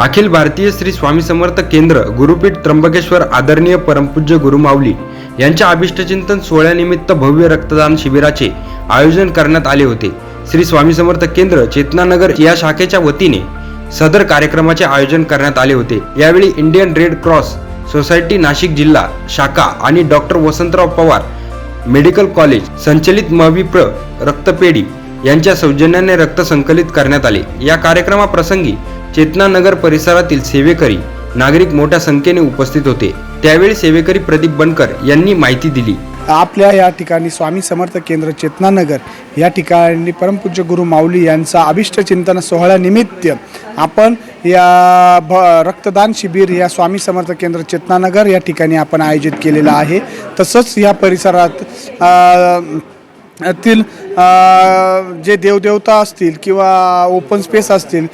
अखिल भारतीय श्री स्वामी समर्थ केंद्र गुरुपीठ त्र्यंबकेश्वर आदरणीय परमपूज्य गुरुमावली यांच्या अभिष्टचिंतन सोहळ्यानिमित्त भव्य रक्तदान शिबिराचे आयोजन करण्यात आले होते. श्री स्वामी समर्थ केंद्र चेतनानगर या शाखेच्या वतीने सदर कार्यक्रमाचे आयोजन करण्यात आले होते. यावेळी Indian Red Cross Society Nashik जिल्हा शाखा आणि doctor Vasantrao Pawar medical college संचलित मविप्र रक्तपेढी यांच्या सौजन्याने रक्त संकलित करण्यात आले. या कार्यक्रमाप्रसंगी चेतनानगर परिसरातील सेवेकरी नागरिक मोठ्या संख्येने उपस्थित होते. त्यावेळी सेवेकरी प्रदीप बनकर यांनी माहिती दिली. आपल्या या ठिकाणी स्वामी समर्थ केंद्र चेतनानगर या ठिकाणी परमपूज्य गुरु माऊली यांचा अभिष्ट चिंतन सोहळ्यानिमित्त आपण या भ रक्तदान शिबिर या स्वामी समर्थ केंद्र चेतनानगर या ठिकाणी आपण आयोजित केलेलं आहे. तसंच या परिसरात तील जे देवदेवता असतील किंवा ओपन स्पेस असतील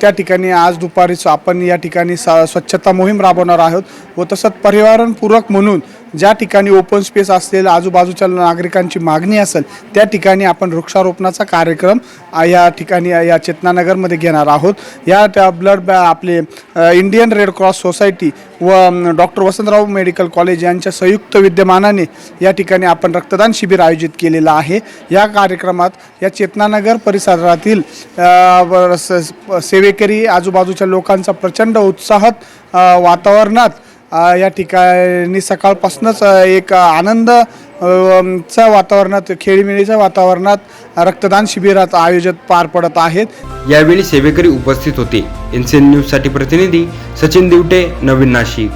त्या ठिकाणी आज दुपारी आपण या ठिकाणी सा स्वच्छता मोहीम राबवणार आहोत व तसंच पर्यावरणपूरक म्हणून ज्या ठिकाणी ओपन स्पेस असेल आजूबाजूच्या नागरिकांची मागणी असेल त्या ठिकाणी आपण वृक्षारोपणाचा कार्यक्रम या ठिकाणी या चेतनानगरमध्ये घेणार आहोत. या त्या ब्लड बॅ आपले इंडियन रेड क्रॉस सोसायटी व डॉक्टर वसंतराव मेडिकल कॉलेज यांच्या संयुक्त विद्यमानाने या ठिकाणी आपण रक्तदान शिबिर आयोजित केलेलं आहे. या या कार्यक्रमात या चेतनानगर परिसरातील स- सेवेकरी आजूबाजूच्या लोकांचा प्रचंड उत्साहात वातावरणात या ठिकाणी सकाळपासूनच एक आनंद च्या वातावरणात खेळीमेळीच्या वातावरणात रक्तदान शिबिरात आयोजित पार पडत आहेत. यावेळी सेवेकरी उपस्थित होते. एनसीएन न्यूजसाठी प्रतिनिधी सचिन दिवटे नवीन नाशिक.